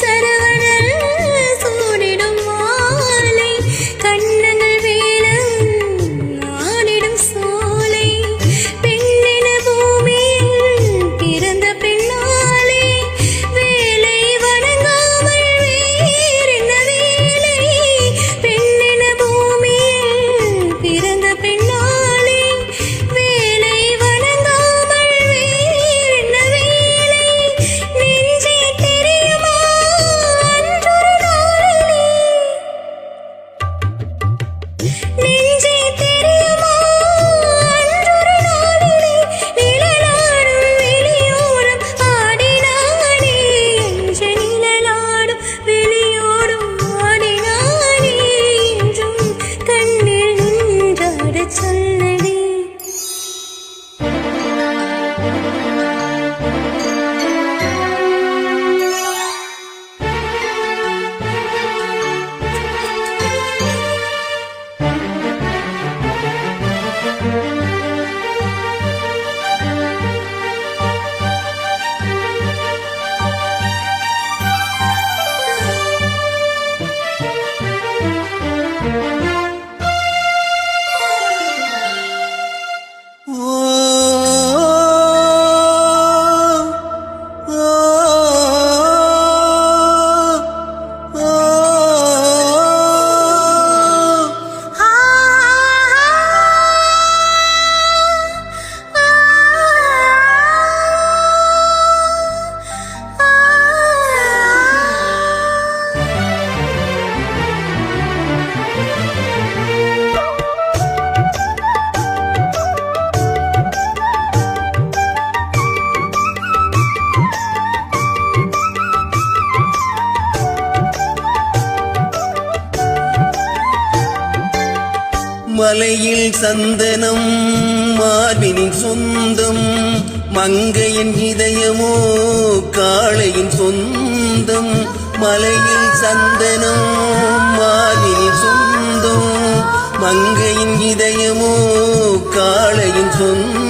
சர 你。மலையில் சந்தனம் மார்பினின் சொந்தம் மங்கையின் இதயமோ காளையின் சொந்தம் மலையில் சந்தனம் மார்பினின் சொந்தம் மங்கையின் இதயமோ காளையின் சொந்தம்.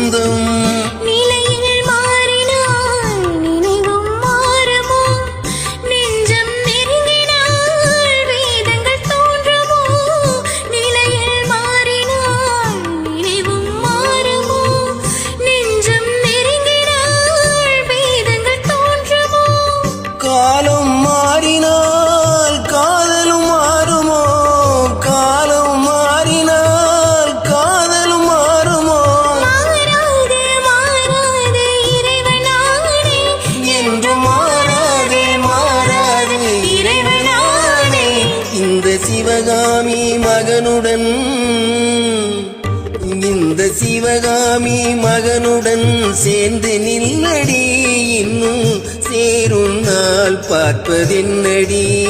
மகனுடன் சேர்ந்து நில்லடி. இன்னும் சேரும் நாள் பார்ப்பதென்னடி?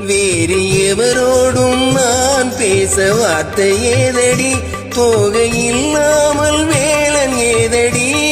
வேறு எவரோடும் நான் பேச வார்த்தை ஏதடி? போக இல்லாமல் வேலன் ஏதடி?